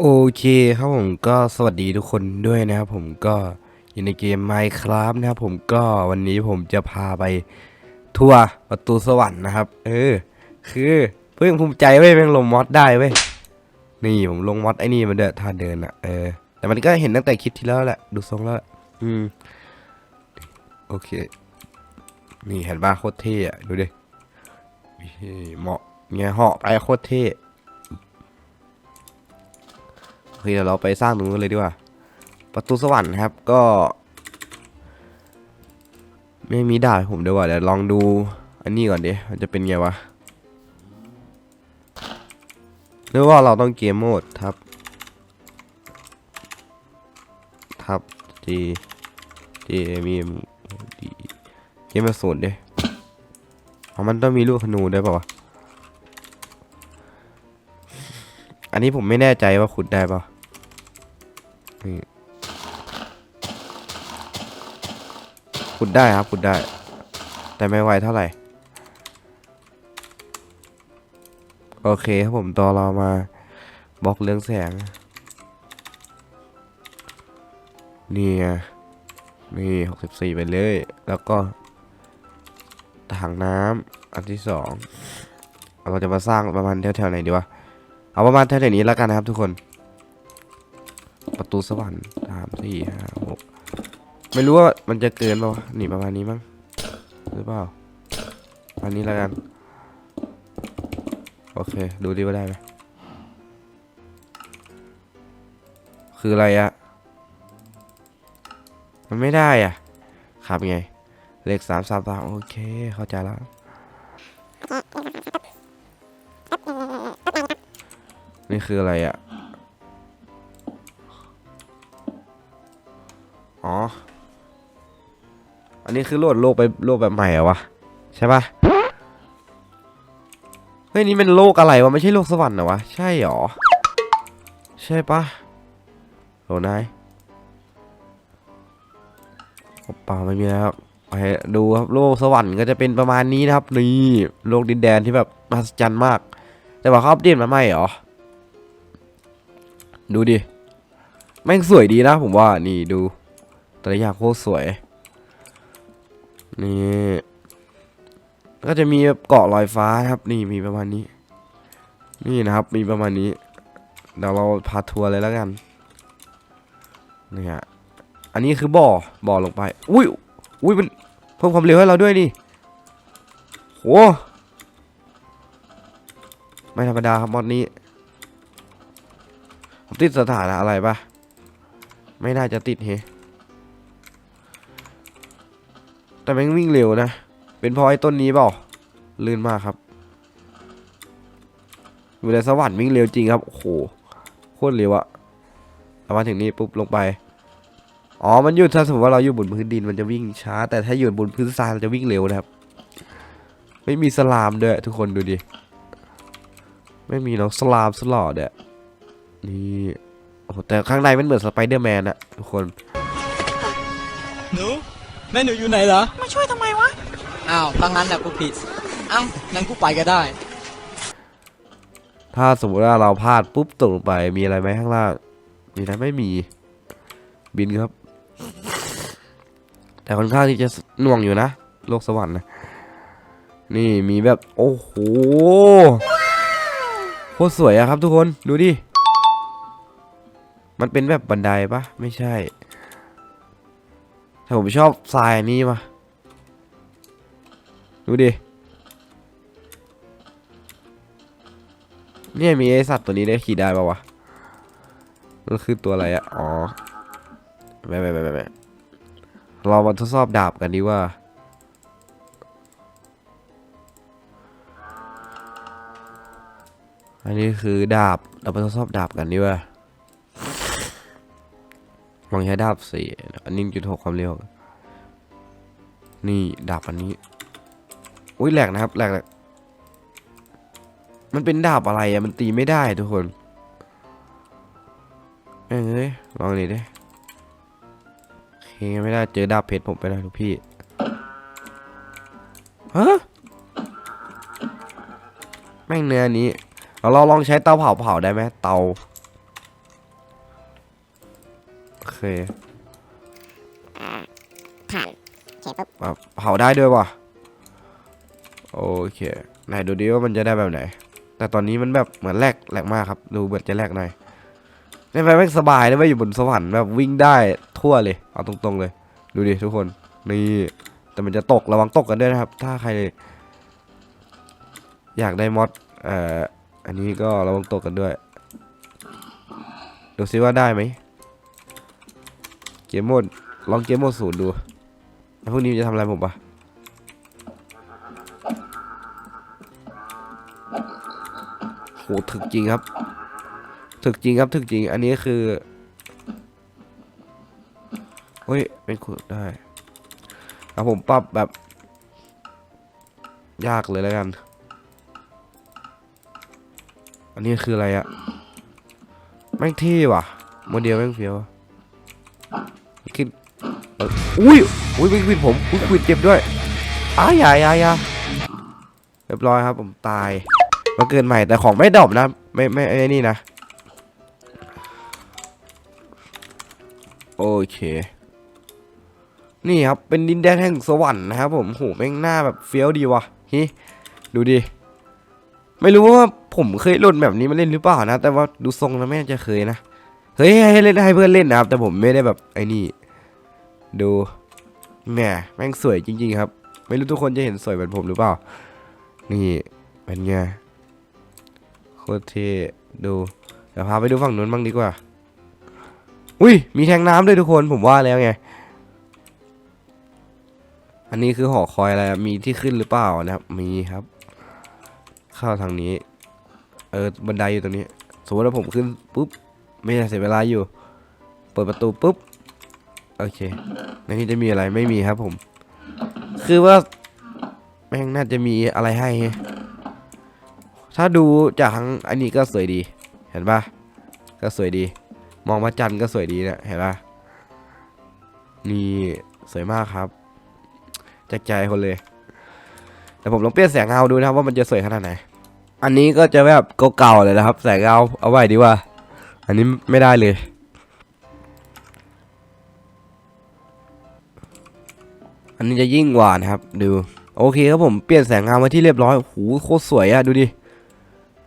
โอเคครับผมก็สวัสดีทุกคนด้วยนะครับผมก็อยู่ในเกม Minecraft นะครับผมก็วันนี้ผมจะพาไปทัวร์ประตูสวรรค์นะครับ เออ คือเพิ่งภูมิใจเว้ยแม่งลงมอดได้เว้ยนี่ผมลงมอดไอ้นี่มันเด้อท่าเดินอะเออแต่มันก็เห็นตั้งแต่คลิปที่แล้วแหละดูทรงแล้วอืมโอเค นี่เห็นป่ะโคตรเท่อะดูดิเหมาะเงี้ยเหาะไปโคตรเท่ โอเคเดี๋ยวเราไปสร้างตรงนู้นเลยดีกว่า ประตูสวรรค์ครับก็ ไม่มีดาบผมด้วยว่ะเดี๋ยวลองดูอันนี้ก่อนดิมันจะเป็นไงวะหรือว่าเราต้องเกมโหมดทับทับ G J มี D เกมมาศูนดิอ๋อมันต้องมีลูกธนูด้เปล่าวะ อันนี้ผมไม่แน่ใจว่าขุดได้ปล่านี่ขุดได้ครับขุดได้ แต่ไม่ไวเท่าไหร่ โอเคครับผมต่อเรามาบล็อกเรื่องแสง นี่ไงนี่หกสิบสี่ไปเลย แล้วก็ถังน้ำอันที่สองเราจะมาสร้างประมาณแถวๆไหนดีวะ เอาประมาณแถวๆนี้แล้วกันนะครับ ทุกคน ประตูสวรรค์สามสี่ห้าหกไม่รู้ว่ามันจะเกินป่าวนี่ประมาณนี้มั้งหรือเปล่าประมาณนี้แล้วกัน โอเค ดูดีว่าได้ไหมคืออะไรอะมันไม่ได้อะครับไง เลขสามสามสามโอเค เข้าใจแล้ว นี่คืออะไรอะ่ะ อ๋อ อันนี้คือโหลดโลกไปโลกแบบใหม่เหรอวะ ใช่ปะเฮ้ยนี่เป็นโลกอะไรวะ ไม่ใช่โลกสวรรค์เหรอวะ ใช่หรอ ใช่ปะโหนายเปล่าไม่มีแล้วครับไปดูครับโลกสวรรค์ก็จะเป็นประมาณนี้นะครับ นี่ โลกดินแดนที่แบบมหัศจรรย์มาก แต่ว่าเขาอัปเดตมาใหม่เหรอ ดูดิ แม่งสวยดีนะผมว่า นี่ดูแต่ละอย่างโคตรสวย นี่ ก็จะมีเกาะลอยฟ้าครับ นี่มีประมาณนี้ นี่นะครับ มีประมาณนี้ เดี๋ยวเราพาทัวร์เลยแล้วกัน นี่ฮะ อันนี้คือบ่อ บ่อลงไป อุ้ย อุ้ยมันเพิ่มความเร็วให้เราด้วยนี่โหไม่ธรรมดาครับมอดนี้ ติดสถานะอะไรปะไม่น่าจะติดเฮแต่แม่งวิ่งเร็วนะ เป็นเพราะไอ้ต้นนี้เปล่าลื่นมากครับอยู่ในสวรรค์วิ่งเร็วจริงครับ โอ้โห โคตรเร็วอะเอามาถึงนี่ปุ๊บลงไป อ๋อ มันอยู่ถ้าสมมติว่าเราอยู่บนพื้นดินมันจะวิ่งช้า แต่ถ้าอยู่บนพื้นทรายมันจะวิ่งเร็วนะครับ ไม่มีสลามด้วยทุกคนดูดิ ไม่มีน้องสลามสลอดอะ นี่โอ้โหแต่ข้างในมันเหมือนสไปเดอร์แมนอะทุกคน หนูแม่หนูอยู่ไหนเหรอ มาช่วยทำไมวะ อ้าวตั้งนั้นแหละกูผิด เอ้างั้นกูไปก็ได้ ถ้าสมมติว่าเราพลาดปุ๊บตกลงไปมีอะไรไหมข้างล่าง มีนะไม่มี บินครับ แต่ค่อนข้างที่จะหน่วงอยู่นะ โลกสวรรค์นะ นี่มีแบบ โอ้โหโคตรสวยอะครับทุกคน ดูดิ มันเป็นแบบบันไดปะไม่ใช่แต่ผมชอบทรายอันนี้มาดูดิ เนี่ยมีไอสัตว์ตัวนี้ได้ขี่ได้ปะวะ มันคือตัวอะไรอะอ๋อไม่ไม่ไม่ไม่ไม่เรามาทดสอบดาบกันดีว่า อันนี้คือดาบ เราไปทดสอบดาบกันดีว่า ลองใช้ดาบสี่อันนี้จุดหกความเร็ว นี่ดาบอันนี้ อุ้ยแหลกนะครับแหลกแหลกมันเป็นดาบอะไรอะมันตีไม่ได้ทุกคนเอ้ยลองนี่ดิโอเคไม่ได้เจอดาบเพชรผมไปแล้วทุกพี่ฮะแม่งเนื้อนี้เราลองใช้เตาเผาเผาได้ไหมเตา เคผ่านโอเคปุ๊บอะเผาได้ด้วยว่ะ โอเค ไหนดูดิว่ามันจะได้แบบไหน แต่ตอนนี้มันแบบเหมือนแลกแลกมากครับ ดูเหมือนจะแลกหน่อยได้ไหมแม่งสบายได้ไหมอยู่บนสวรรค์แบบวิ่งได้ทั่วเลย เอาตรงๆเลย ดูดิทุกคน นี่ แต่มันจะตกระวังตกกันด้วยนะครับ ถ้าใคร อยากได้มอดเอ่อ อันนี้ก็ระวังตกกันด้วย ดูซิว่าได้ไหม เกมโหมดลองเกมโหมดศูนย์ดูไอ้พวกนี้มันจะทำอะไรผมปะโหถึกจริงครับ ถึกจริงครับถึกจริง อันนี้คือเฮ้ยเป็นขุดได้เอาผมปรับแบบ ยากเลยแล้วกัน อันนี้คืออะไรอะแม่งเท่ว่ะ โมเดลแม่งเฟี้ยว อุ้ยอุ้ยวิ่งวินผมอุ้ยควิดเจ็บด้วยอ้ายายายาเรียบร้อยครับผมตายมาเกินใหม่แต่ของไม่ดรอปนะ ไม่ไม่ไอ้นี่นะ โอเค นี่ครับ เป็นดินแดนแห่งสวรรค์นะครับผมโหแม่งหน้าแบบเฟี้ยวดีวะฮิดูดิ ไม่รู้ว่าผมเคยหลดแบบนี้มาเล่นหรือเปล่านะ แต่ว่าดูทรงแล้วแม่งจะเคยนะ เฮ้ยให้เล่นให้เพื่อนเล่นนะครับ แต่ผมไม่ได้แบบไอ้นี่ ดูแหมแม่งสวยจริง ๆ ครับ ไม่รู้ทุกคนจะเห็นสวยเหมือนผมหรือเปล่า นี่เป็นไงโคตรเท่ดูเดี๋ยวพาไปดูฝั่งนู้นบ้างดีกว่า อุ้ยมีแทงน้ำด้วยทุกคนผมว่าแล้วไง อันนี้คือหอคอยอะไรมีที่ขึ้นหรือเปล่านะครับ มีครับ เข้าทางนี้ เออบันไดอยู่ตรงนี้ สมมติว่าผมขึ้นปุ๊บไม่ได้เสียเวลาอยู่ เปิดประตูปุ๊บ โอเคในนี้จะมีอะไรไม่มีครับผม คือว่าแม่งน่าจะมีอะไรให้ ถ้าดูจากทางอันนี้ก็สวยดี เห็นปะก็สวยดี มองพระจันทร์ก็สวยดีเนะเห็นปะนี่สวยมากครับจากใจคนเลย แต่ผมลองเปลี่ยนแสงเงาดูนะครับว่ามันจะสวยขนาดไหน อันนี้ก็จะแบบเก่าๆเลยนะครับ แสงเงาเอาไว้ดีว่า อันนี้ไม่ได้เลย อันนี้จะยิ่งกว่านะครับ ดูโอเคครับผมเปลี่ยนแสงเงามาที่เรียบร้อยโอ้โหโคตรสวยอะดูดิ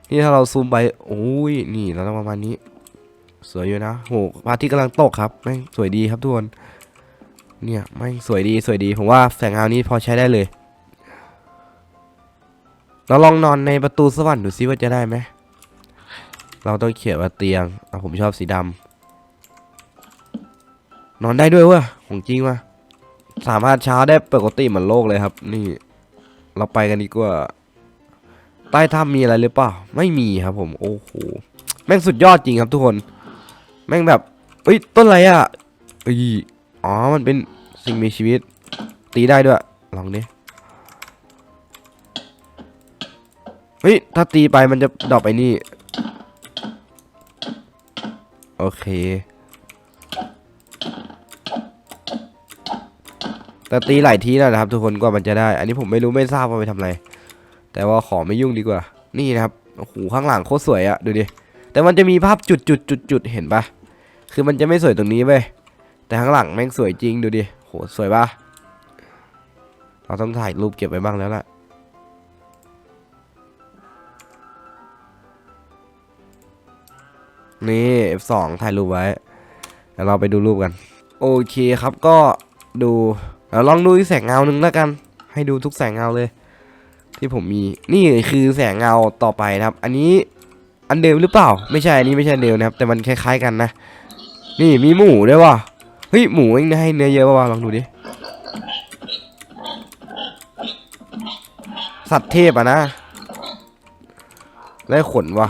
นี่ถ้าเราซูมไปโอ้ยนี่เราต้องประมาณนี้ สวยอยู่นะโหพระอาทิตย์กำลังตกครับแม่งสวยดีครับทุกคนเนี่ยแม่งสวยดีสวยดีผมว่าแสงเงานี้พอใช้ได้เลย เราลองนอนในประตูสวรรค์ดูซิว่าจะได้ไหมเราต้องเขียนว่าเตียงอะผมชอบสีดำนอนได้ด้วยเว้ยของจริงว่ะ สามารถเช้าได้ปกติเหมือนโลกเลยครับ นี่ เราไปกันดีกว่า ใต้ถ้ำมีอะไรหรือเปล่า ไม่มีครับผม โอ้โห แม่งสุดยอดจริงครับทุกคน แม่งแบบเอ้ย ต้นอะไรอะเอ้ยอ๋อ มันเป็นสิ่งมีชีวิต ตีได้ด้วย ลองดิเฮ้ย ถ้าตีไปมันจะดรอปไปนี่ โอเค แต่ตีหลายทีแล้วนะครับ ทุกคนกว่ามันจะได้ อันนี้ผมไม่รู้ไม่ทราบว่าไปทำอะไร แต่ว่าขอไม่ยุ่งดีกว่า นี่นะครับโอ้โหข้างหลังโคตรสวยอะดูดิแต่มันจะมีภาพจุดจุดจุดจุดเห็นปะคือมันจะไม่สวยตรงนี้เว้ยแต่ข้างหลังแม่งสวยจริงดูดิโหสวยปะเราต้องถ่ายรูปเก็บไว้บ้างแล้วล่ะนี่ F2 ถ่ายรูปไว้เดี๋ยวเราไปดูรูปกัน โอเคครับก็ดู ลองดูแสงเงาหนึ่งแล้วกัน ให้ดูทุกแสงเงาเลย ที่ผมมีนี่คือแสงเงาต่อไปนะครับ อันนี้อันเดิมหรือเปล่า ไม่ใช่อันนี้ไม่ใช่เดิมนะครับ แต่มันคล้าย ๆกันนะ นี่มีหมูด้วยว่ะเฮ้ยหมูเองให้เนื้อเยอะป่าวะลองดูดิสัตว์เทพอะนะได้ขนว่ะ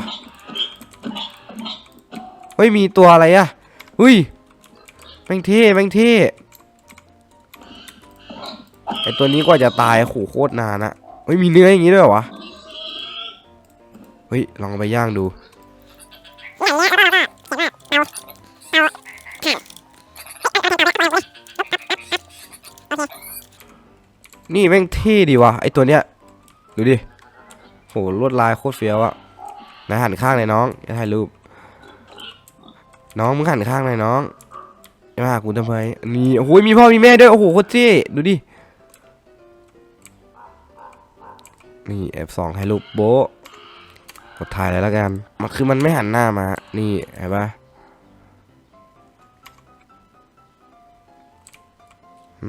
เฮ้ยมีตัวอะไรอะอุ้ยแมงเท่แมงเท่ ตัวนี้กว่าจะตายโหโคตรนานอะเฮ้ยมีเนื้ออย่างงี้ด้วยวะเฮ้ยลองไปย่างดูนี่แม่งเท่ดีวะไอตัวเนี้ยดูดิโหลวดลายโคตรเฟี้ยวอะไหนหันข้างเลยน้องจะถ่ายรูป น้องมึงหันข้างหน่อยน้องจะมาหากูทำไมนี่โอ้โหมีพ่อมีแม่ด้วยโอ้โหโคตรเท่ดูดิ นี่แอบส่องให้ลูกโบ๊ะกดถ่ายเลยแล้วกันมันคือมันไม่หันหน้ามา นี่เห็นปะ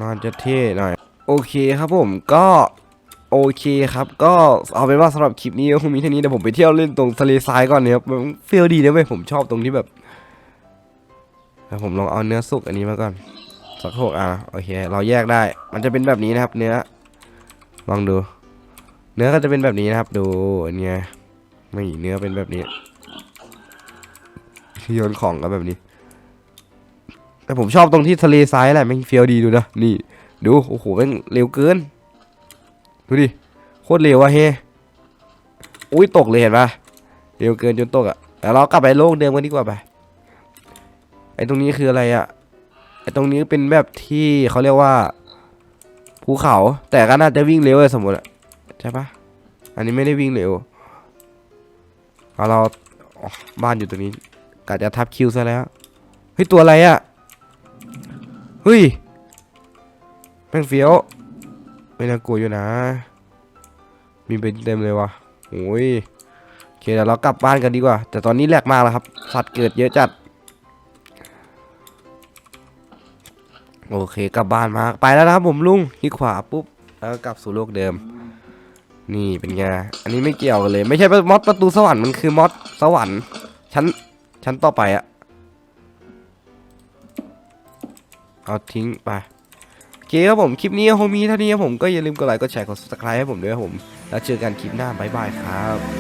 นอนจะเท่หน่อย โอเคครับผมก็โอเคครับ ก็เอาเป็นว่าสำหรับคลิปนี้ก็คงมีเท่านี้เดี๋ยวผมไปเที่ยวเล่นตรงทะเลทรายก่อนเนี่ยครับมันเฟีลดีนะเว้ยผมชอบตรงที่แบบเดี๋ยวผมลองเอาเนื้อสุกอันนี้มาก่อนสักหกอะโอเค เราแยกได้ มันจะเป็นแบบนี้นะครับ เนื้อลองดู เนื้อก็จะเป็นแบบนี้นะครับ ดูเนี้ยไม่เนื้อเป็นแบบนี้โยนของก็แบบนี้ แต่ผมชอบตรงที่ทะเลทรายแหละแม่งเฟียวดีดูนะนี่ ดูโอ้โหแม่งเร็วเกินดูดิโคตรเร็วอะเฮอุ้ยตกเลยเห็นปะเร็วเกินจนตกอะแต่เรากลับไปโลกเดิมกันดีกว่าไปไอ้ตรงนี้คืออะไรอะไอ้ตรงนี้เป็นแบบที่เขาเรียกว่าภูเขา แต่ก็น่าจะวิ่งเร็วเลยสมมติอะ ใช่ปะอันนี้ไม่ได้วิ่งเร็วเอาเราบ้านอยู่ตรงนี้กะจะทับคิวซะแล้วเฮ้ยตัวอะไรอะเฮ้ยแม่งเฟี้ยวไม่น่ากลัวอยู่นะ มีเป็นเต็มเลยวะโอ้ยโอเคเดี๋ยวเรากลับบ้านกันดีกว่า แต่ตอนนี้แหลกมากแล้วครับ สัตว์เกิดเยอะจัด โอเคกลับบ้านมา ไปแล้วนะครับผมลุงที่ขวาปุ๊บ แล้วก็กลับสู่โลกเดิม นี่เป็นไง อันนี้ไม่เกี่ยวกันเลย ไม่ใช่มอดประตูสวรรค์มันคือมอดสวรรค์ชั้นชั้นต่อไปอะเอาทิ้งไปโอเคครับผมคลิปนี้คงมีเท่านี้ครับผมก็อย่าลืมกดไลค์กดแชร์กด subscribe ให้ผมด้วยครับผม แล้วเจอกันคลิปหน้าบ๊ายบายครับ